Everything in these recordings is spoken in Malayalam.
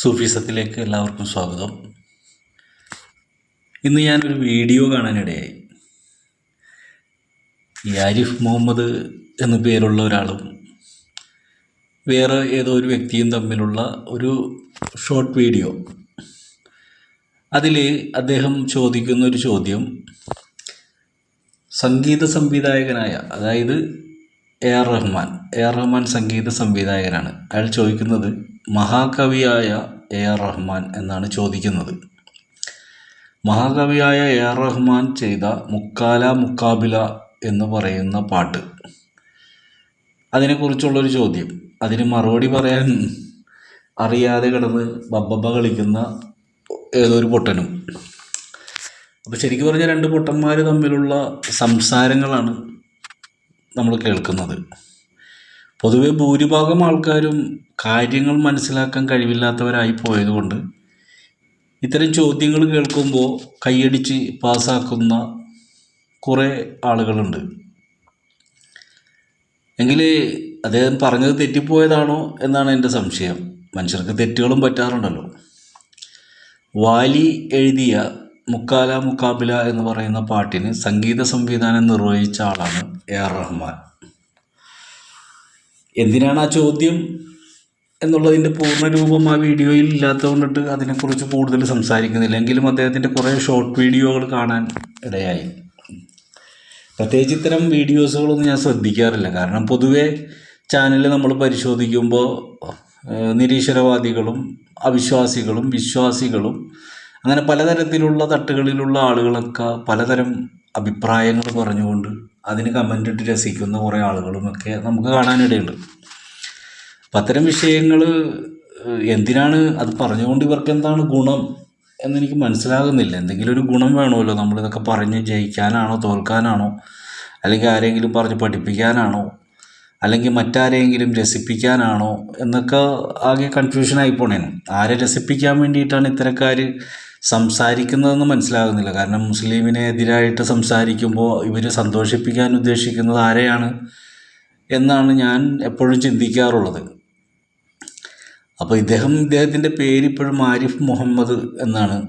സൂഫിസത്തിലേക്ക് എല്ലാവർക്കും സ്വാഗതം. ഇന്ന് ഞാനൊരു വീഡിയോ കാണാനിടയായി. ഈ ആരിഫ് മുഹമ്മദ് എന്നു പേരുള്ള ഒരാളും വേറെ ഏതോ ഒരു വ്യക്തിയും തമ്മിലുള്ള ഒരു ഷോർട്ട് വീഡിയോ അതിൽ അദ്ദേഹം ചോദിക്കുന്ന ഒരു ചോദ്യം സംഗീത സംവിധായകനായ അതായത് A R Rahman. A R Rahman സംഗീത സംവിധായകനാണ്. അയാൾ ചോദിക്കുന്നത് മഹാകവിയായ എ ആർ റഹ്മാൻ എന്നാണ് ചോദിക്കുന്നത്. മഹാകവിയായ എ ആർ റഹ്മാൻ ചെയ്ത മുക്കാല മുക്കാബില എന്ന് പറയുന്ന പാട്ട്. അതിനെക്കുറിച്ചുള്ളൊരു ചോദ്യം. അതിന് മറുപടി പറയാൻ അറിയാതെ കിടന്ന് ബബ്ബബ കളിക്കുന്ന ഏതൊരു പൊട്ടനും. അപ്പോൾ ശരിക്കും പറഞ്ഞാൽ രണ്ട് പൊട്ടന്മാർ തമ്മിലുള്ള സംസാരങ്ങളാണ് നമ്മൾ കേൾക്കുന്നത്. പൊതുവെ ഭൂരിഭാഗം ആൾക്കാരും കാര്യങ്ങൾ മനസ്സിലാക്കാൻ കഴിവില്ലാത്തവരായി പോയതുകൊണ്ട് ഇത്തരം ചോദ്യങ്ങൾ കേൾക്കുമ്പോൾ കൈയടിച്ച് പാസ്സാക്കുന്ന കുറേ ആളുകളുണ്ട്. എങ്കിൽ അദ്ദേഹം പറഞ്ഞത് തെറ്റിപ്പോയതാണോ എന്നാണ് എന്റെ സംശയം. മനുഷ്യർക്ക് തെറ്റുകളും പറ്റാറുണ്ടല്ലോ. വാലി എഴുതിയ മുക്കാല മുക്കാബില എന്ന് പറയുന്ന പാട്ടിന് സംഗീത സംവിധാനം നിർവഹിച്ച ആളാണ് എ ആർ റഹ്മാൻ. എന്തിനാണ് ആ ചോദ്യം എന്നുള്ളതിന്റെ പൂർണ രൂപം ആ വീഡിയോയിൽ ഇല്ലാത്തതുകൊണ്ടിട്ട് അതിനെക്കുറിച്ച് കൂടുതൽ സംസാരിക്കുന്നില്ല. എങ്കിലും അദ്ദേഹത്തിന്റെ കുറേ ഷോർട്ട് വീഡിയോകൾ കാണാൻ ഇടയായി. പ്രത്യേകിച്ച് ഇത്തരം വീഡിയോസുകളൊന്നും ഞാൻ ശ്രദ്ധിക്കാറില്ല. കാരണം പൊതുവേ ചാനൽ നമ്മൾ പരിശോധിക്കുമ്പോൾ നിരീശ്വരവാദികളും അവിശ്വാസികളും വിശ്വാസികളും അങ്ങനെ പലതരത്തിലുള്ള തട്ടുകളിലുള്ള ആളുകളൊക്കെ പലതരം അഭിപ്രായങ്ങൾ പറഞ്ഞുകൊണ്ട് അതിന് കമന്റ് ഇട്ട് രസിക്കുന്ന കുറേ ആളുകളുമൊക്കെ നമുക്ക് കാണാനിടയുണ്ട്. അപ്പം അത്തരം വിഷയങ്ങൾ എന്തിനാണ് അത് പറഞ്ഞുകൊണ്ട് ഇവർക്ക് എന്താണ് ഗുണം എന്നെനിക്ക് മനസ്സിലാകുന്നില്ല. എന്തെങ്കിലും ഒരു ഗുണം വേണമല്ലോ നമ്മളിതൊക്കെ പറഞ്ഞ് ജയിക്കാനാണോ തോൽക്കാനാണോ അല്ലെങ്കിൽ ആരെങ്കിലും പറഞ്ഞ് പഠിപ്പിക്കാനാണോ അല്ലെങ്കിൽ മറ്റാരെങ്കിലും രസിപ്പിക്കാനാണോ എന്നൊക്കെ ആകെ കൺഫ്യൂഷനായി പോണേന്. ആരെ രസിപ്പിക്കാൻ വേണ്ടിയിട്ടാണ് ഇത്തരക്കാർ സംസാരിക്കുന്നതെന്ന് മനസ്സിലാകുന്നില്ല. കാരണം മുസ്ലിമിനെ എതിരായിട്ട് സംസാരിക്കുമ്പോൾ ഇവർ സന്തോഷിപ്പിക്കാൻ ഉദ്ദേശിക്കുന്നത് ആരെയാണ് എന്നാണ് ഞാൻ എപ്പോഴും ചിന്തിക്കാറുള്ളത്. അപ്പോൾ ഇദ്ദേഹം ഇദ്ദേഹത്തിന്റെ പേര് ഇപ്പോഴും ആരിഫ് മുഹമ്മദ് എന്നാണ്.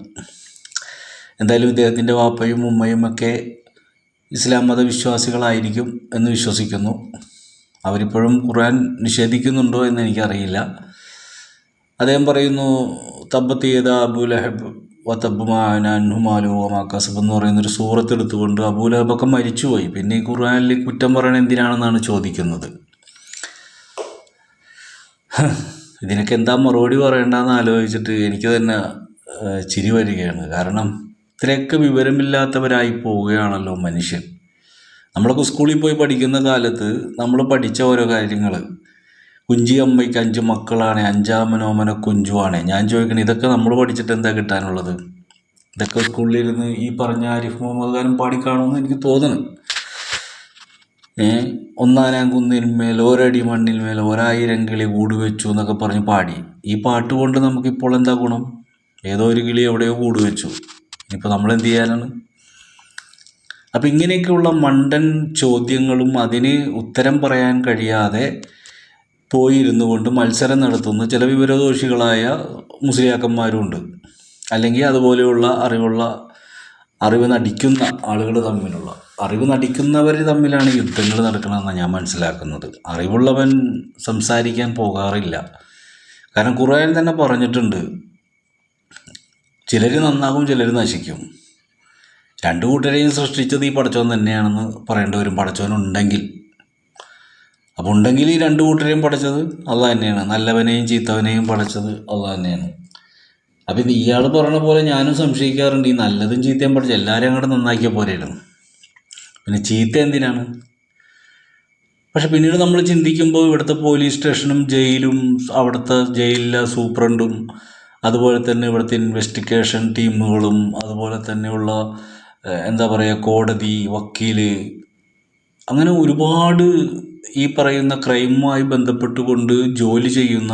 എന്തായാലും ഇദ്ദേഹത്തിന്റെ വാപ്പയും ഉമ്മയും ഒക്കെ ഇസ്ലാം മത വിശ്വാസികളായിരിക്കും എന്ന് വിശ്വസിക്കുന്നു. അവരിപ്പോഴും ഖുർആൻ നിഷേധിക്കുന്നുണ്ടോ എന്ന് എനിക്കറിയില്ല. അദ്ദേഹം പറയുന്നു തബ്ബത്ത് ചെയ്ത അബൂലഹബ് വത്തബ്ബുമാനുമാലു കസബ് എന്ന് പറയുന്നൊരു സൂറത്ത് എടുത്തുകൊണ്ട് അബൂലഹബൊക്കെ മരിച്ചുപോയി. പിന്നെ ഈ ഖുർആാനിൽ കുറ്റം പറയണത് എന്തിനാണെന്നാണ് ചോദിക്കുന്നത്. ഇതിനൊക്കെ എന്താ മറുപടി പറയേണ്ടതെന്ന് ആലോചിച്ചിട്ട് എനിക്ക് തന്നെ ചിരി വരികയാണ്. കാരണം ഇത്രയൊക്കെ വിവരമില്ലാത്തവരായി പോവുകയാണല്ലോ മനുഷ്യൻ. നമ്മളൊക്കെ സ്കൂളിൽ പോയി പഠിക്കുന്ന കാലത്ത് നമ്മൾ പഠിച്ച ഓരോ കാര്യങ്ങൾ കുഞ്ചി അമ്മയ്ക്ക് അഞ്ച് മക്കളാണ് അഞ്ചാമനോമന കുഞ്ചുവാണ്. ഞാൻ ചോദിക്കണേ ഇതൊക്കെ നമ്മൾ പഠിച്ചിട്ട് എന്താ കിട്ടാനുള്ളത്? ഇതൊക്കെ സ്കൂളിലിരുന്ന് ഈ പറഞ്ഞ ആരിഫ് മുഹമ്മദ് ഖാനും പാടിക്കാണുമെന്ന് എനിക്ക് തോന്നുന്നു ഏഹ് ഒന്നാനാം കുന്നിന്മേൽ ഒരടി മണ്ണിന്മേൽ ഒരായിരം കിളി കൂട് വെച്ചു എന്നൊക്കെ പറഞ്ഞ് പാടി. ഈ പാട്ട് കൊണ്ട് നമുക്കിപ്പോൾ എന്താ ഗുണം? ഏതോ ഒരു കിളി എവിടെയോ കൂട് വെച്ചു. ഇനിയിപ്പോൾ നമ്മൾ എന്ത് ചെയ്യാനാണ്? അപ്പം ഇങ്ങനെയൊക്കെയുള്ള മണ്ടൻ ചോദ്യങ്ങളും അതിന് ഉത്തരം പറയാൻ കഴിയാതെ പോയിരുന്നു കൊണ്ട് മത്സരം നടത്തുന്ന ചില വിവരദോഷികളായ മുസ്ലിയാക്കന്മാരുമുണ്ട് അല്ലെങ്കിൽ അതുപോലെയുള്ള അറിവുള്ള അറിവ് നടിക്കുന്ന ആളുകൾ തമ്മിലുള്ള അറിവ് നടിക്കുന്നവർ തമ്മിലാണ് യുദ്ധങ്ങൾ നടക്കണമെന്നാണ് ഞാൻ മനസ്സിലാക്കുന്നത്. അറിവുള്ളവൻ സംസാരിക്കാൻ പോകാറില്ല. കാരണം കുറേ തന്നെ പറഞ്ഞിട്ടുണ്ട് ചിലർ നന്നാകും ചിലർ നശിക്കും. രണ്ടു കൂട്ടരെയും സൃഷ്ടിച്ചത് ഈ പടച്ചോൻ തന്നെയാണെന്ന് പറയേണ്ടി വരും പടച്ചോനുണ്ടെങ്കിൽ അപ്പോൾ ഉണ്ടെങ്കിൽ ഈ രണ്ട് കൂട്ടരെയും പഠിച്ചത് അത് തന്നെയാണ്. നല്ലവനെയും ചീത്തവനെയും പഠിച്ചത് അത് തന്നെയാണ്. അപ്പോൾ ഇത് ഇയാൾ പറഞ്ഞ പോലെ ഞാനും സംശയിക്കാറുണ്ട്. ഈ നല്ലതും ചീത്തയും പഠിച്ച എല്ലാവരും അങ്ങോട്ട് നന്നാക്കിയ പോലെയാണ് പിന്നെ ചീത്ത എന്തിനാണ്? പക്ഷെ പിന്നീട് നമ്മൾ ചിന്തിക്കുമ്പോൾ ഇവിടുത്തെ പോലീസ് സ്റ്റേഷനും ജയിലും അവിടുത്തെ ജയിലിലെ സൂപ്രണ്ടും അതുപോലെ തന്നെ ഇവിടുത്തെ ഇൻവെസ്റ്റിഗേഷൻ ടീമുകളും അതുപോലെ തന്നെയുള്ള എന്താ പറയുക കോടതി വക്കീൽ അങ്ങനെ ഒരുപാട് ഈ പറയുന്ന ക്രൈമുമായി ബന്ധപ്പെട്ടുകൊണ്ട് ജോലി ചെയ്യുന്ന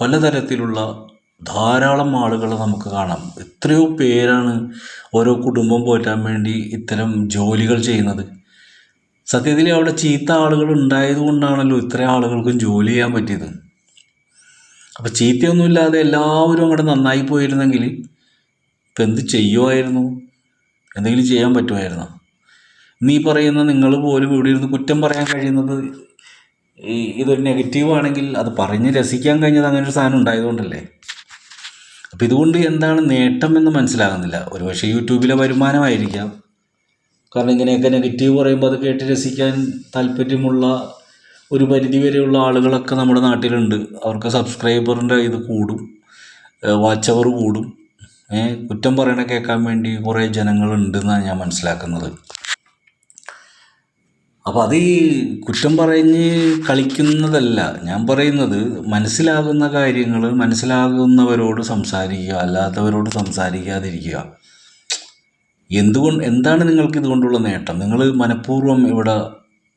പലതരത്തിലുള്ള ധാരാളം ആളുകൾ നമുക്ക് കാണാം. എത്രയോ പേരാണ് ഓരോ കുടുംബം പോറ്റാൻ വേണ്ടി ഇത്തരം ജോലികൾ ചെയ്യുന്നത്. സത്യത്തിൽ അവിടെ ചീത്ത ആളുകൾ ഉണ്ടായത് കൊണ്ടാണല്ലോ ഇത്രയും ആളുകൾക്കും ജോലി ചെയ്യാൻ പറ്റിയത്. അപ്പോൾ ചീത്തയൊന്നുമില്ലാതെ എല്ലാവരും അങ്ങോട്ട് നന്നായി പോയിരുന്നെങ്കിൽ ഇപ്പം എന്ത് ചെയ്യുമായിരുന്നു എന്തെങ്കിലും ചെയ്യാൻ പറ്റുമായിരുന്നോ? നീ പറയുന്ന നിങ്ങൾ പോലും ഇവിടെ ഇരുന്ന് കുറ്റം പറയാൻ കഴിയുന്നത് ഈ ഇതൊരു നെഗറ്റീവ് ആണെങ്കിൽ അത് പറഞ്ഞ് രസിക്കാൻ കഴിഞ്ഞത് അങ്ങനെ ഒരു സാധനം ഉണ്ടായതുകൊണ്ടല്ലേ? അപ്പോൾ ഇതുകൊണ്ട് എന്താണ് നേട്ടം എന്ന് മനസ്സിലാകുന്നില്ല. ഒരുപക്ഷെ യൂട്യൂബിലെ വരുമാനമായിരിക്കാം. കാരണം ഇങ്ങനെയൊക്കെ നെഗറ്റീവ് പറയുമ്പോൾ അത് കേട്ട് രസിക്കാൻ താല്പര്യമുള്ള ഒരു പരിധി വരെയുള്ള ആളുകളൊക്കെ നമ്മുടെ നാട്ടിലുണ്ട്. അവർക്ക് സബ്സ്ക്രൈബറിന്റെ ഇത് കൂടും. വാച്ച് അവർ കൂടും. കുറ്റം പറയണ കേൾക്കാൻ വേണ്ടി കുറേ ജനങ്ങളുണ്ടെന്നാണ് ഞാൻ മനസ്സിലാക്കുന്നത്. അപ്പോൾ അത് ഈ കുറ്റം പറഞ്ഞ് കളിക്കുന്നതല്ല. ഞാൻ പറയുന്നത് മനസ്സിലാകുന്ന കാര്യങ്ങൾ മനസ്സിലാകുന്നവരോട് സംസാരിക്കുക അല്ലാത്തവരോട് സംസാരിക്കാതിരിക്കുക. എന്തുകൊണ്ട് എന്താണ് നിങ്ങൾക്ക് ഇതുകൊണ്ടുള്ള നേട്ടം? നിങ്ങൾ മനഃപൂർവം ഇവിടെ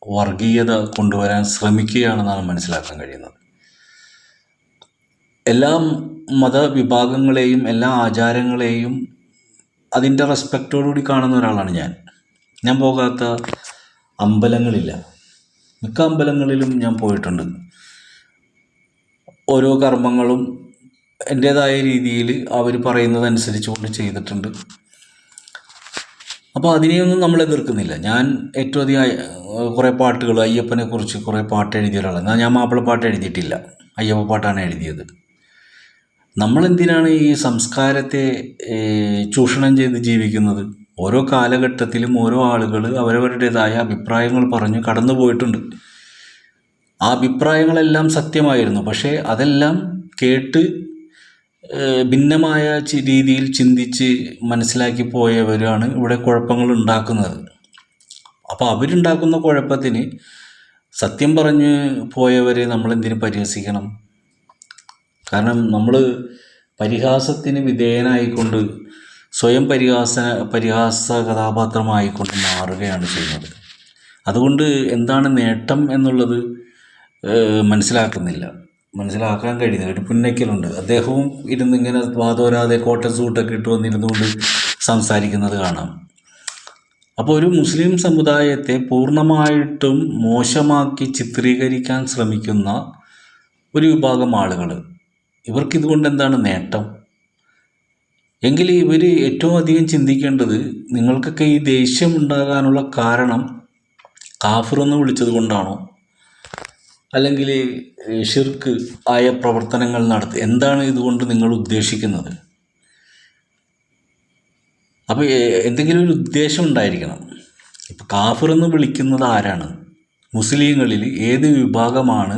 വർഗീയത കൊണ്ടുവരാൻ ശ്രമിക്കുകയാണെന്നാണ് മനസ്സിലാക്കാൻ കഴിയുന്നത്. എല്ലാ മതവിഭാഗങ്ങളെയും എല്ലാ ആചാരങ്ങളെയും അതിന്റെ റെസ്പെക്റ്റോടുകൂടി കാണുന്ന ഒരാളാണ് ഞാൻ. ഞാൻ പോകാത്ത അമ്പലങ്ങളില്ല. മിക്ക അമ്പലങ്ങളിലും ഞാൻ പോയിട്ടുണ്ട്. ഓരോ കർമ്മങ്ങളും എന്റേതായ രീതിയിൽ അവർ പറയുന്നതനുസരിച്ച് കൊണ്ട് ചെയ്തിട്ടുണ്ട്. അപ്പോൾ അതിനെയൊന്നും നമ്മൾ എതിർക്കുന്നില്ല. ഞാൻ ഏറ്റവും അധികം കുറേ പാട്ടുകൾ അയ്യപ്പനെ കുറിച്ച് കുറേ പാട്ട് എഴുതിയ ഒരാളാണ്. എന്നാൽ ഞാൻ മാപ്പിളപ്പാട്ട് എഴുതിയിട്ടില്ല. അയ്യപ്പ പാട്ടാണ് എഴുതിയത്. നമ്മളെന്തിനാണ് ഈ സംസ്കാരത്തെ ചൂഷണം ചെയ്ത് ജീവിക്കുന്നത്? ഓരോ കാലഘട്ടത്തിലും ഓരോ ആളുകൾ അവരവരുടേതായ അഭിപ്രായങ്ങൾ പറഞ്ഞ് കടന്നു പോയിട്ടുണ്ട്. ആ അഭിപ്രായങ്ങളെല്ലാം സത്യമായിരുന്നു. പക്ഷേ അതെല്ലാം കേട്ട് ഭിന്നമായ രീതിയിൽ ചിന്തിച്ച് മനസ്സിലാക്കി പോയവരാണ് ഇവിടെ കുഴപ്പങ്ങൾ ഉണ്ടാക്കുന്നത്. അപ്പോൾ അവരുണ്ടാക്കുന്ന കുഴപ്പത്തിന് സത്യം പറഞ്ഞ് പോയവരെ നമ്മൾ എന്തിനു പരിഹസിക്കണം? കാരണം നമ്മൾ പരിഹാസത്തിന് വിധേയനായിക്കൊണ്ട് സ്വയം പരിഹാസ പരിഹാസ കഥാപാത്രമായിക്കൊണ്ട് മാറുകയാണ് ചെയ്യുന്നത്. അതുകൊണ്ട് എന്താണ് നേട്ടം എന്നുള്ളത് മനസ്സിലാക്കുന്നില്ല. മനസ്സിലാക്കാൻ കഴിയുന്നില്ല. ഒരു പുന്നയ്ക്കലുണ്ട്. അദ്ദേഹവും ഇരുന്ന് ഇങ്ങനെ വാതോരാതെ കോട്ടൻ സൂട്ടൊക്കെ ഇട്ട് വന്നിരുന്നുകൊണ്ട് സംസാരിക്കുന്നത് കാണാം. അപ്പോൾ ഒരു മുസ്ലിം സമുദായത്തെ പൂർണമായിട്ടും മോശമാക്കി ചിത്രീകരിക്കാൻ ശ്രമിക്കുന്ന ഒരു വിഭാഗം ആളുകൾ ഇവർക്കിതുകൊണ്ട് എന്താണ് നേട്ടം? എങ്കിൽ ഇവർ ഏറ്റവും അധികം ചിന്തിക്കേണ്ടത് നിങ്ങൾക്കൊക്കെ ഈ ദേഷ്യം ഉണ്ടാകാനുള്ള കാരണം കാഫർ എന്ന് വിളിച്ചത് കൊണ്ടാണോ? അല്ലെങ്കിൽ ഷിർക്ക് ആയ പ്രവർത്തനങ്ങൾ നടത്തി എന്താണ് ഇതുകൊണ്ട് നിങ്ങൾ ഉദ്ദേശിക്കുന്നത്? അപ്പോൾ എന്തെങ്കിലും ഒരു ഉദ്ദേശം ഉണ്ടായിരിക്കണം. ഇപ്പോൾ കാഫർ എന്ന് വിളിക്കുന്നത് ആരാണ്? മുസ്ലിങ്ങളിൽ ഏത് വിഭാഗമാണ്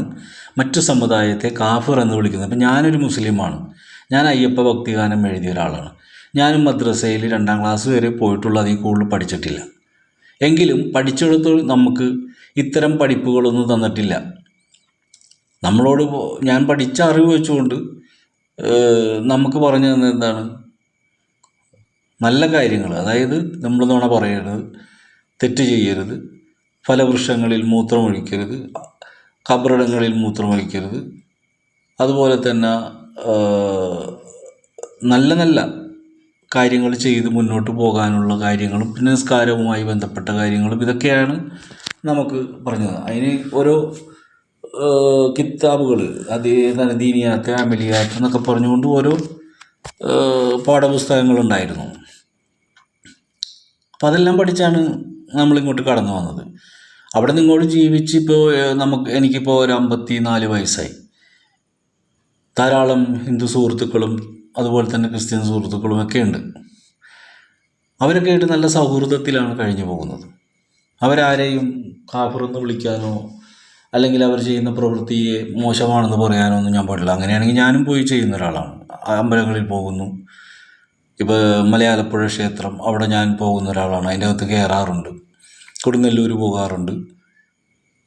മറ്റു സമുദായത്തെ കാഫർ എന്ന് വിളിക്കുന്നത്? അപ്പം ഞാനൊരു മുസ്ലിമാണ്. ഞാൻ അയ്യപ്പ ഭക്തിഗാനം എഴുതിയ ഒരാളാണ്. ഞാനും മദ്രസയിൽ രണ്ടാം ക്ലാസ് വരെ പോയിട്ടുള്ള അതിൽ കൂടുതൽ പഠിച്ചിട്ടില്ല. എങ്കിലും പഠിച്ചെടുത്ത് നമുക്ക് ഇത്തരം പഠിപ്പുകളൊന്നും തന്നിട്ടില്ല. നമ്മളോട് ഞാൻ പഠിച്ച അറിവ് വെച്ചുകൊണ്ട് നമുക്ക് പറഞ്ഞു തന്നത് എന്താണ്? നല്ല കാര്യങ്ങൾ. അതായത് നമ്മൾ നോണ പറയരുത് തെറ്റ് ചെയ്യരുത് ഫലവൃക്ഷങ്ങളിൽ മൂത്രമൊഴിക്കരുത് കബറിടങ്ങളിൽ മൂത്രമൊഴിക്കരുത്. അതുപോലെ തന്നെ നല്ല നല്ല കാര്യങ്ങൾ ചെയ്ത് മുന്നോട്ട് പോകാനുള്ള കാര്യങ്ങളും പിന്നെ നിസ്കാരവുമായി ബന്ധപ്പെട്ട കാര്യങ്ങളും ഇതൊക്കെയാണ് നമുക്ക് പറഞ്ഞത്. അതിന് ഓരോ കിതാബുകൾ അത് ദീനിയാത്ത് അമലിയാത്ത് എന്നൊക്കെ പറഞ്ഞുകൊണ്ട് ഓരോ പാഠപുസ്തകങ്ങളുണ്ടായിരുന്നു അപ്പോൾ അതെല്ലാം പഠിച്ചാണ് നമ്മളിങ്ങോട്ട് കടന്നു വന്നത്. അവിടെ നിന്ന് ഇങ്ങോട്ട് ജീവിച്ച് ഇപ്പോൾ നമുക്ക് എനിക്കിപ്പോൾ ഒരു അമ്പത്തി നാല് വയസ്സായി. ധാരാളം ഹിന്ദു സുഹൃത്തുക്കളും അതുപോലെ തന്നെ ക്രിസ്ത്യൻ സുഹൃത്തുക്കളും ഒക്കെ ഉണ്ട്. അവരൊക്കെ ആയിട്ട് നല്ല സൗഹൃദത്തിലാണ് കഴിഞ്ഞു പോകുന്നത്. അവരാരെയും കാഫറെന്ന് വിളിക്കാനോ അല്ലെങ്കിൽ അവർ ചെയ്യുന്ന പ്രവൃത്തിയെ മോശമാണെന്ന് പറയാനോ ഒന്നും ഞാൻ പാടില്ല. അങ്ങനെയാണെങ്കിൽ ഞാനും പോയി ചെയ്യുന്ന ഒരാളാണ്. അമ്പലങ്ങളിൽ പോകുന്നു. ഇപ്പോൾ മലയാലപ്പുഴ ക്ഷേത്രം അവിടെ ഞാൻ പോകുന്ന ഒരാളാണ്. അതിന്റെ അകത്ത് കയറാറുണ്ട്. കൊടുങ്ങല്ലൂർ പോകാറുണ്ട്.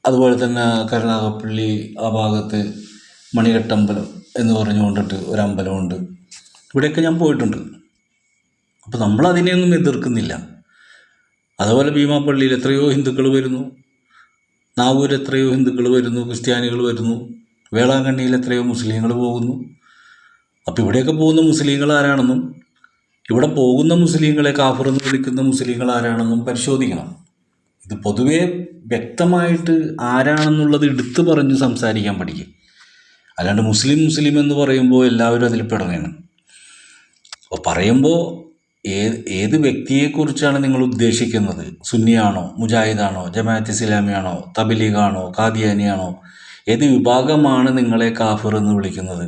അതുപോലെ തന്നെ കരുനാഗപ്പള്ളി ആ ഭാഗത്ത് മണികെട്ടമ്പലം എന്ന് പറഞ്ഞു പറഞ്ഞുകൊണ്ടിട്ട് ഒരു അമ്പലമുണ്ട് ഇവിടെയൊക്കെ ഞാൻ പോയിട്ടുണ്ട്. അപ്പോൾ നമ്മൾ അതിനെയൊന്നും എതിർക്കുന്നില്ല. അതുപോലെ ഭീമാപ്പള്ളിയിൽ എത്രയോ ഹിന്ദുക്കൾ വരുന്നു. നാവൂർ എത്രയോ ഹിന്ദുക്കൾ വരുന്നു ക്രിസ്ത്യാനികൾ വരുന്നു. വേളാങ്കണ്ണിയിൽ എത്രയോ മുസ്ലിങ്ങൾ പോകുന്നു. അപ്പോൾ ഇവിടെയൊക്കെ പോകുന്ന മുസ്ലിങ്ങൾ ആരാണെന്നും ഇവിടെ പോകുന്ന മുസ്ലിങ്ങളെ കാഫർ എന്ന് വിളിക്കുന്ന മുസ്ലിങ്ങൾ ആരാണെന്നും പരിശോധിക്കണം. ഇത് പൊതുവേ വ്യക്തമായിട്ട് ആരാണെന്നുള്ളത് എടുത്തു പറഞ്ഞ് സംസാരിക്കാൻ പഠിക്കും. അല്ലാണ്ട് മുസ്ലിം മുസ്ലിം എന്ന് പറയുമ്പോൾ എല്ലാവരും അതിൽ പെടണേണ്. അപ്പോൾ പറയുമ്പോൾ ഏത് ഏത് വ്യക്തിയെക്കുറിച്ചാണ് നിങ്ങൾ ഉദ്ദേശിക്കുന്നത്? സുന്നിയാണോ മുജാഹിദാണോ ജമാഅത്ത് ഇസ്ലാമിയാണോ തബിലീഗാണോ കാദിയാനിയാണോ ഏത് വിഭാഗമാണ് നിങ്ങളെ കാഫിർ എന്ന് വിളിക്കുന്നത്?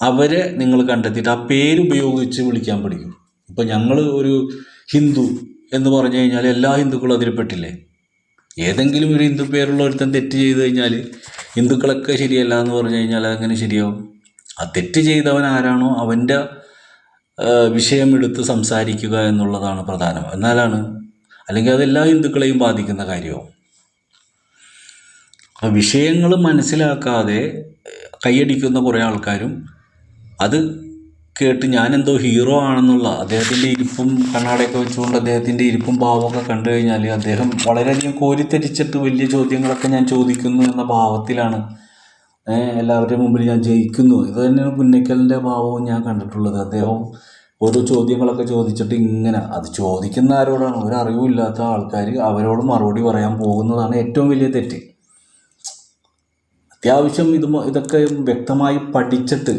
അവരെ നിങ്ങൾ കണ്ടെത്തിയിട്ട് ആ പേര് ഉപയോഗിച്ച് വിളിക്കാൻ പഠിക്കും. ഇപ്പം ഞങ്ങൾ ഒരു ഹിന്ദു എന്ന് പറഞ്ഞു കഴിഞ്ഞാൽ എല്ലാ ഹിന്ദുക്കളും അതിൽ പെട്ടില്ലേ? ഏതെങ്കിലും ഒരു ഹിന്ദു പേരുള്ള ഒരുത്തൻ തെറ്റ് ചെയ്ത് കഴിഞ്ഞാൽ ഹിന്ദുക്കളൊക്കെ ശരിയല്ല എന്ന് പറഞ്ഞു കഴിഞ്ഞാൽ അതെങ്ങനെ ശരിയാവും? ആ തെറ്റ് ചെയ്തവൻ ആരാണോ അവന്റെ വിഷയമെടുത്ത് സംസാരിക്കുക എന്നുള്ളതാണ് പ്രധാനം. എന്നാലാണ് അല്ലെങ്കിൽ അത് എല്ലാ ഹിന്ദുക്കളെയും ബാധിക്കുന്ന കാര്യവും. വിഷയങ്ങൾ മനസ്സിലാക്കാതെ കൈയടിക്കുന്ന കുറേ ആൾക്കാരും അത് കേട്ട് ഞാനെന്തോ ഹീറോ ആണെന്നുള്ള അദ്ദേഹത്തിന്റെ ഇരിപ്പും കണ്ണാടയൊക്കെ വെച്ചുകൊണ്ട് അദ്ദേഹത്തിന്റെ ഇരിപ്പും ഭാവമൊക്കെ കണ്ടു കഴിഞ്ഞാൽ അദ്ദേഹം വളരെയധികം കോരിത്തരിച്ചിട്ട് വലിയ ചോദ്യങ്ങളൊക്കെ ഞാൻ ചോദിക്കുന്നു എന്ന ഭാവത്തിലാണ് എല്ലാവരുടെയും മുമ്പിൽ ഞാൻ ജയിക്കുന്നു. ഇത് തന്നെയാണ് പുന്നയ്ക്കലിന്റെ ഭാവവും ഞാൻ കണ്ടിട്ടുള്ളത്. അദ്ദേഹം ഓരോ ചോദ്യങ്ങളൊക്കെ ചോദിച്ചിട്ട് ഇങ്ങനെ അത് ചോദിക്കുന്ന ആരോടാണ്? ഒരറിവില്ലാത്ത ആൾക്കാർ അവരോട് മറുപടി പറയാൻ പോകുന്നതാണ് ഏറ്റവും വലിയ തെറ്റ്. അത്യാവശ്യം ഇത് ഇതൊക്കെ വ്യക്തമായി പഠിച്ചിട്ട്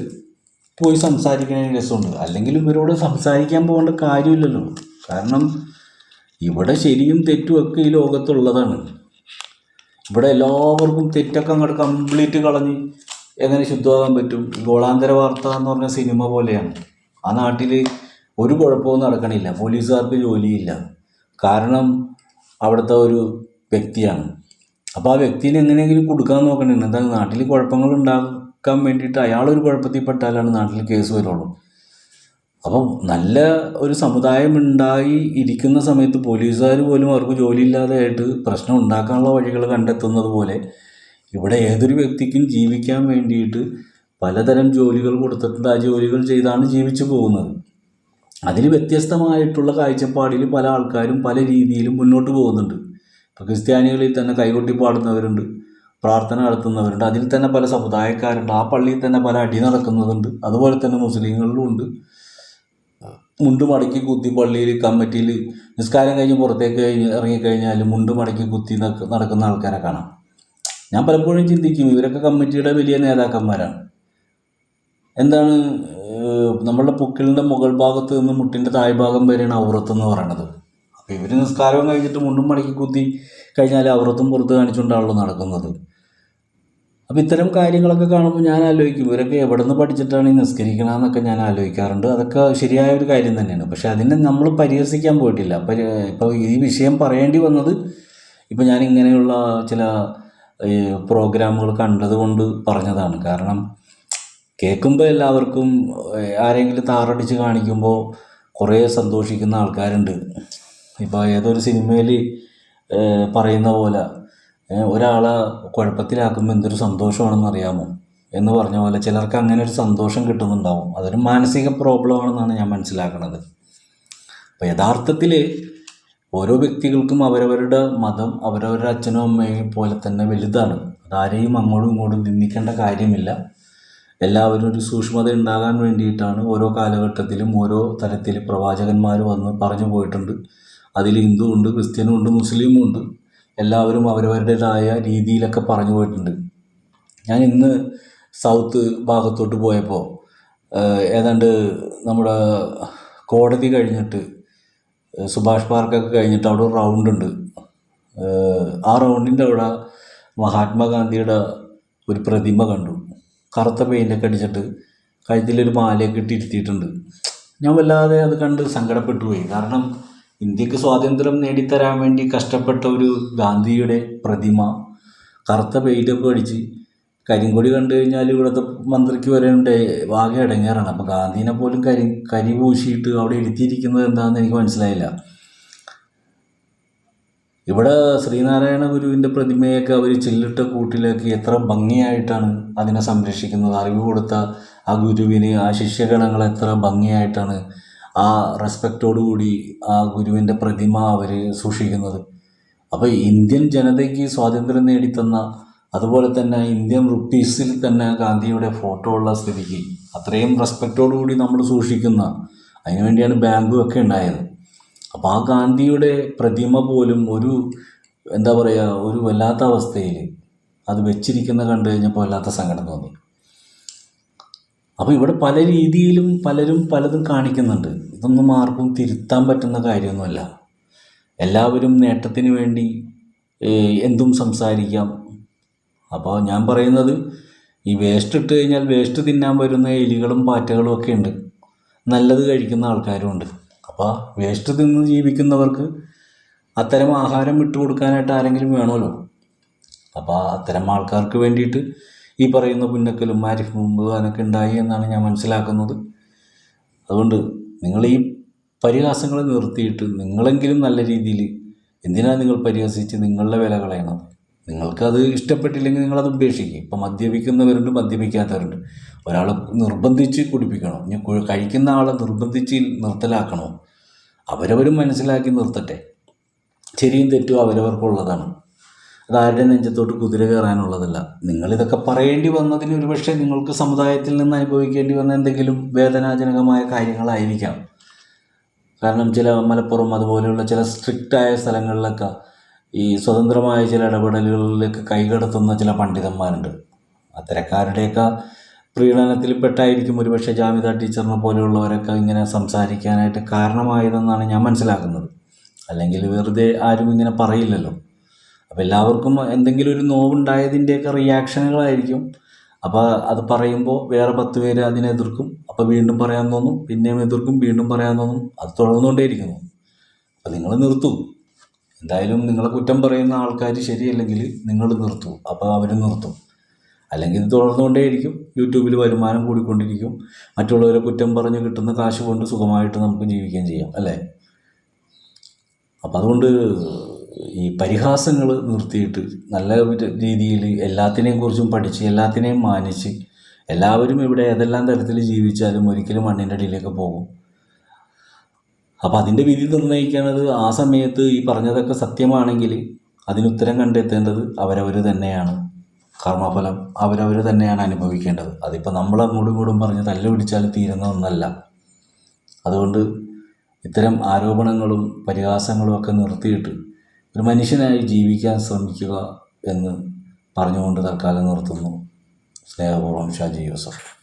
പോയി സംസാരിക്കുന്നതിന് രസമുണ്ട്. അല്ലെങ്കിൽ ഇവരോട് സംസാരിക്കാൻ പോകേണ്ട കാര്യമില്ലല്ലോ. കാരണം ഇവിടെ ശരിയും തെറ്റും ഒക്കെ ഈ ലോകത്തുള്ളതാണ്. ഇവിടെ എല്ലാവർക്കും തെറ്റൊക്കെ അങ്ങോട്ട് കംപ്ലീറ്റ് കളഞ്ഞ് എങ്ങനെ ശുദ്ധമാകാൻ പറ്റും? ഗോളാന്തര വാർത്ത എന്ന് പറഞ്ഞ സിനിമ പോലെയാണ്. ആ നാട്ടിൽ ഒരു കുഴപ്പവും നടക്കണില്ല. പോലീസുകാർക്ക് ജോലിയില്ല. കാരണം അവിടുത്തെ ഒരു വ്യക്തിയാണ്. അപ്പോൾ ആ വ്യക്തിനെ എങ്ങനെയെങ്കിലും കൊടുക്കാൻ നോക്കണേ എന്താ നാട്ടിൽ കുഴപ്പങ്ങൾ ഉണ്ടാക്കാൻ വേണ്ടിയിട്ട് അയാളൊരു കുഴപ്പത്തിൽപ്പെട്ടാലാണ് നാട്ടിൽ കേസ് വരുള്ളൂ. അപ്പം നല്ല ഒരു സമുദായം ഉണ്ടായി ഇരിക്കുന്ന സമയത്ത് പോലീസുകാർ പോലും അവർക്ക് ജോലിയില്ലാതെയായിട്ട് പ്രശ്നം ഉണ്ടാക്കാനുള്ള വഴികൾ കണ്ടെത്തുന്നത് പോലെ ഇവിടെ ഏതൊരു വ്യക്തിക്കും ജീവിക്കാൻ വേണ്ടിയിട്ട് പലതരം ജോലികൾ കൊടുത്തിട്ടുണ്ട്. ആ ജോലികൾ ചെയ്താണ് ജീവിച്ചു പോകുന്നത്. അതിൽ വ്യത്യസ്തമായിട്ടുള്ള കാഴ്ചപ്പാടിൽ പല ആൾക്കാരും പല രീതിയിലും മുന്നോട്ട് പോകുന്നുണ്ട്. ഇപ്പോൾ ക്രിസ്ത്യാനികളിൽ തന്നെ കൈകൊട്ടി പാടുന്നവരുണ്ട്. പ്രാർത്ഥന നടത്തുന്നവരുണ്ട്. അതിൽ തന്നെ പല സമുദായക്കാരുണ്ട്. ആ പള്ളിയിൽ തന്നെ പല അടി നടക്കുന്നതുണ്ട് അതുപോലെ തന്നെ മുസ്ലിങ്ങളിലും ഉണ്ട്. മുണ്ട് മടക്കി കുത്തി പള്ളിയിൽ കമ്മിറ്റിയിൽ നിസ്കാരം കഴിഞ്ഞ് പുറത്തേക്ക് കഴിഞ്ഞ് ഇറങ്ങിക്കഴിഞ്ഞാൽ മുണ്ട് മടക്കി കുത്തി നടക്കുന്ന ആൾക്കാരെ കാണാം. ഞാൻ പലപ്പോഴും ചിന്തിക്കും ഇവരൊക്കെ കമ്മിറ്റിയുടെ വലിയ നേതാക്കന്മാരാണ്. എന്താണ് നമ്മളുടെ പൊക്കിളിന്റെ മുകൾ ഭാഗത്ത് നിന്ന് മുട്ടിന്റെ താഴ്ഭാഗം വരെയാണ് ഔറത്ത് എന്ന് പറയണത്. അപ്പോൾ ഇവർ നിസ്കാരവും കഴിഞ്ഞിട്ട് മുണ്ടും മടക്കി കുത്തി കഴിഞ്ഞാൽ ഔറത്തും പുറത്ത് കാണിച്ചുകൊണ്ടാണല്ലോ നടക്കുന്നത്. അപ്പോൾ ഇത്തരം കാര്യങ്ങളൊക്കെ കാണുമ്പോൾ ഞാൻ ആലോചിക്കും ഇവരൊക്കെ എവിടെ നിന്ന് പഠിച്ചിട്ടാണ് ഈ നിസ്കരിക്കണമെന്നൊക്കെ ഞാൻ ആലോചിക്കാറുണ്ട്. അതൊക്കെ ശരിയായ ഒരു കാര്യം തന്നെയാണ്. പക്ഷേ അതിനെ നമ്മൾ പരിഹസിക്കാൻ പോയിട്ടില്ല. ഇപ്പോൾ ഈ വിഷയം പറയേണ്ടി വന്നത് ഇപ്പോൾ ഞാൻ ഇങ്ങനെയുള്ള ചില പ്രോഗ്രാമുകൾ കണ്ടതുകൊണ്ട് പറഞ്ഞതാണ്. കാരണം കേൾക്കുമ്പോൾ എല്ലാവർക്കും ആരെങ്കിലും താറടിച്ച് കാണിക്കുമ്പോൾ കുറേ സന്തോഷിക്കുന്ന ആൾക്കാരുണ്ട്. ഇപ്പോൾ ഏതൊരു സിനിമയിൽ പറയുന്ന പോലെ ഒരാളെ കുഴപ്പത്തിലാക്കുമ്പോൾ എന്തൊരു സന്തോഷമാണെന്ന് അറിയാമോ? എന്ന് പറഞ്ഞ പോലെ ചിലർക്ക് അങ്ങനെ ഒരു സന്തോഷം കിട്ടുന്നുണ്ടാവും. അതൊരു മാനസിക പ്രോബ്ലം ആണെന്നാണ് ഞാൻ മനസ്സിലാക്കുന്നത് അപ്പോൾ യഥാർത്ഥത്തിൽ ഓരോ വ്യക്തികൾക്കും അവരവരുടെ മതം അവരവരുടെ അച്ഛനും അമ്മയും പോലെ തന്നെ വലുതാണ്. അതാരെയും അങ്ങോട്ടും ഇങ്ങോട്ടും നിന്ദിക്കേണ്ട കാര്യമില്ല. എല്ലാവരും ഒരു സൂക്ഷ്മത ഉണ്ടാകാൻ വേണ്ടിയിട്ടാണ് ഓരോ കാലഘട്ടത്തിലും ഓരോ തരത്തിൽ പ്രവാചകന്മാർ വന്ന് പറഞ്ഞു പോയിട്ടുണ്ട്. അതിൽ ഹിന്ദു ഉണ്ട് ക്രിസ്ത്യനും ഉണ്ട് മുസ്ലിമും ഉണ്ട് എല്ലാവരും അവരവരുടേതായ രീതിയിലൊക്കെ പറഞ്ഞു പോയിട്ടുണ്ട്. ഞാൻ ഇന്ന് സൗത്ത് ഭാഗത്തോട്ട് പോയപ്പോൾ ഏതാണ്ട് നമ്മുടെ കോടതി കഴിഞ്ഞിട്ട് സുഭാഷ് പാർക്കൊക്കെ കഴിഞ്ഞിട്ട് അവിടെ ഒരു റൗണ്ട് ഉണ്ട്. ആ റൗണ്ടിന്റെ അവിടെ മഹാത്മാഗാന്ധിയുടെ ഒരു പ്രതിമ കണ്ടു. കറുത്ത പെയിന്റൊക്കെ അടിച്ചിട്ട് കഴുത്തിലൊരു മാലയൊക്കെ ഇട്ടിരുത്തിയിട്ടുണ്ട് ഞാൻ വല്ലാതെ അത് കണ്ട് സങ്കടപ്പെട്ടു പോയി. കാരണം ഇന്ത്യയ്ക്ക് സ്വാതന്ത്ര്യം നേടിത്തരാൻ വേണ്ടി കഷ്ടപ്പെട്ട ഒരു ഗാന്ധിയുടെ പ്രതിമ കറുത്ത പെയിന്റൊക്കെ അടിച്ച് കരിങ്കൊടി കണ്ടു കഴിഞ്ഞാൽ ഇവിടുത്തെ മന്ത്രിക്ക് വരെ ആകെ ഇടങ്ങേറാണ്. അപ്പോൾ ഗാന്ധിനെ പോലും കരി കരി പൂശിയിട്ട് അവിടെ ഇരുത്തിയിരിക്കുന്നത് എന്താണെന്ന് എനിക്ക് മനസ്സിലായില്ല. ഇവിടെ ശ്രീനാരായണ ഗുരുവിന്റെ പ്രതിമയൊക്കെ അവർ ചില്ലിട്ട കൂട്ടിലേക്ക് എത്ര ഭംഗിയായിട്ടാണ് അതിനെ സംരക്ഷിക്കുന്നത്. അറിവ് കൊടുത്ത ആ ഗുരുവിന് ആ ശിഷ്യഗണങ്ങൾ എത്ര ഭംഗിയായിട്ടാണ് ആ റെസ്പെക്റ്റോടു കൂടി ആ ഗുരുവിന്റെ പ്രതിമ അവർ സൂക്ഷിക്കുന്നത്. അപ്പോൾ ഇന്ത്യൻ ജനതയ്ക്ക് സ്വാതന്ത്ര്യം നേടിത്തന്ന അതുപോലെ തന്നെ ഇന്ത്യൻ റുപ്പീസിൽ തന്നെ ഗാന്ധിയുടെ ഫോട്ടോ ഉള്ള സ്ഥിതിക്ക് അത്രയും റെസ്പെക്റ്റോടു കൂടി നമ്മൾ സൂക്ഷിക്കുന്ന അതിനുവേണ്ടിയാണ് ബാങ്കും ഒക്കെ ഉണ്ടായത്. അപ്പോൾ ആ ഗാന്ധിയുടെ പ്രതിമ പോലും ഒരു എന്താ പറയുക ഒരു വല്ലാത്ത അവസ്ഥയിൽ അത് വെച്ചിരിക്കുന്ന കണ്ടു കഴിഞ്ഞപ്പോൾ വല്ലാത്ത സങ്കടം തോന്നി. അപ്പോൾ ഇവിടെ പല രീതിയിലും പലരും പലതും കാണിക്കുന്നുണ്ട്. ഇതൊന്നും ആർക്കും തിരുത്താൻ പറ്റുന്ന കാര്യമൊന്നുമല്ല. എല്ലാവരും നേട്ടത്തിന് വേണ്ടി എന്തും സംസാരിക്കാം. അപ്പോൾ ഞാൻ പറയുന്നത് ഈ വേസ്റ്റ് ഇട്ട് കഴിഞ്ഞാൽ വേസ്റ്റ് തിന്നാൻ വരുന്ന എലികളും പാറ്റകളും ഒക്കെ ഉണ്ട്. നല്ലത് കഴിക്കുന്ന ആൾക്കാരും ഉണ്ട്. അപ്പോൾ വേസ്റ്റ് തിന്ന് ജീവിക്കുന്നവർക്ക് അത്തരം ആഹാരം വിട്ടു കൊടുക്കാനായിട്ട് ആരെങ്കിലും വേണമല്ലോ. അപ്പോൾ അത്തരം ആൾക്കാർക്ക് വേണ്ടിയിട്ട് ഈ പറയുന്ന പുന്നക്കലും മാരിഫും മുമ്പ് അതിനൊക്കെ ഉണ്ടായി എന്നാണ് ഞാൻ മനസ്സിലാക്കുന്നത്. അതുകൊണ്ട് നിങ്ങൾ ഈ പരിഹാസങ്ങൾ നിർത്തിയിട്ട് നിങ്ങളെങ്കിലും നല്ല രീതിയിൽ എന്തിനാണ് നിങ്ങൾ പരിഹസിച്ച് നിങ്ങളുടെ വില കളയണത്? നിങ്ങൾക്കത് ഇഷ്ടപ്പെട്ടില്ലെങ്കിൽ നിങ്ങളത് ഉപേക്ഷിക്കും. ഇപ്പം മദ്യപിക്കുന്നവരുണ്ട് മദ്യപിക്കാത്തവരുണ്ട്. ഒരാളെ നിർബന്ധിച്ച് കുടിപ്പിക്കണോ? ഇനി കഴിക്കുന്ന ആളെ നിർബന്ധിച്ച് നിർത്തലാക്കണോ? അവരവരും മനസ്സിലാക്കി നിർത്തട്ടെ. ശരിയും തെറ്റും അവരവർക്കുള്ളതാണ്. അത് ആരുടെ നെഞ്ചത്തോട്ട് കുതിര കയറാനുള്ളതല്ല. നിങ്ങളിതൊക്കെ പറയേണ്ടി വന്നതിന് ഒരുപക്ഷെ നിങ്ങൾക്ക് സമുദായത്തിൽ നിന്ന് അനുഭവിക്കേണ്ടി വന്ന എന്തെങ്കിലും വേദനാജനകമായ കാര്യങ്ങളായിരിക്കാം. കാരണം ചില മലപ്പുറം അതുപോലെയുള്ള ചില സ്ട്രിക്റ്റായ സ്ഥലങ്ങളിലൊക്കെ ഈ സ്വതന്ത്രമായ ചില ഇടപെടലുകളിലേക്ക് കൈകടത്തുന്ന ചില പണ്ഡിതന്മാരുണ്ട്. അത്തരക്കാരുടെയൊക്കെ പ്രീണനത്തിൽപ്പെട്ടായിരിക്കും ഒരുപക്ഷെ ജാമിത ടീച്ചറിനെ പോലെയുള്ളവരൊക്കെ ഇങ്ങനെ സംസാരിക്കാനായിട്ട് കാരണമായതെന്നാണ് ഞാൻ മനസ്സിലാക്കുന്നത്. അല്ലെങ്കിൽ വെറുതെ ആരും ഇങ്ങനെ പറയില്ലല്ലോ. അപ്പോൾ എല്ലാവർക്കും എന്തെങ്കിലും ഒരു നോവുണ്ടായതിന്റെയൊക്കെ റിയാക്ഷനുകളായിരിക്കും അപ്പോൾ അത് പറയുമ്പോൾ വേറെ പത്ത് പേര് അതിനെ എതിർക്കും. അപ്പോൾ വീണ്ടും പറയാൻ തോന്നും പിന്നെയും എതിർക്കും വീണ്ടും പറയാൻ തോന്നും. അത് തുടർന്നുകൊണ്ടേയിരിക്കുന്നു അപ്പോൾ നിങ്ങൾ നിർത്തും. എന്തായാലും നിങ്ങളെ കുറ്റം പറയുന്ന ആൾക്കാർ ശരിയല്ലെങ്കിൽ നിങ്ങൾ നിർത്തും. അപ്പോൾ അവർ നിർത്തും. അല്ലെങ്കിൽ ഇത് തുടർന്നുകൊണ്ടേയിരിക്കും. യൂട്യൂബിൽ വരുമാനം കൂടിക്കൊണ്ടിരിക്കും. മറ്റുള്ളവരെ കുറ്റം പറഞ്ഞ് കിട്ടുന്ന കാശ് കൊണ്ട് സുഖമായിട്ട് നമുക്ക് ജീവിക്കുകയും ചെയ്യാം. അല്ലേ? അപ്പോൾ അതുകൊണ്ട് ഈ പരിഹാസങ്ങൾ നിർത്തിയിട്ട് നല്ല രീതിയിൽ എല്ലാത്തിനെയും കുറിച്ചും പഠിച്ച് എല്ലാത്തിനെയും മാനിച്ച് എല്ലാവരും ഇവിടെ ഏതെല്ലാം തരത്തിൽ ജീവിച്ചാലും ഒരിക്കലും മണ്ണിന്റെ അടിയിലേക്ക് പോകും. അപ്പോൾ അതിന്റെ വിധി നിർണയിക്കുന്നത് ആ സമയത്ത് ഈ പറഞ്ഞതൊക്കെ സത്യമാണെങ്കിൽ അതിനുത്തരം കണ്ടെത്തേണ്ടത് അവരവർ തന്നെയാണ്. കർമ്മഫലം അവരവർ തന്നെയാണ് അനുഭവിക്കേണ്ടത്. അതിപ്പോൾ നമ്മൾ അങ്ങോട്ടും ഇങ്ങോട്ടും പറഞ്ഞ് തല്ല് പിടിച്ചാൽ തീരുന്ന ഒന്നല്ല. അതുകൊണ്ട് ഇത്തരം ആരോപണങ്ങളും പരിഹാസങ്ങളും ഒക്കെ നിർത്തിയിട്ട് ഒരു മനുഷ്യനായി ജീവിക്കാൻ ശ്രമിക്കുക എന്ന് പറഞ്ഞുകൊണ്ട് തൽക്കാലം നിർത്തുന്നു. സ്നേഹപൂർവം ഷാജി യൂസഫ്.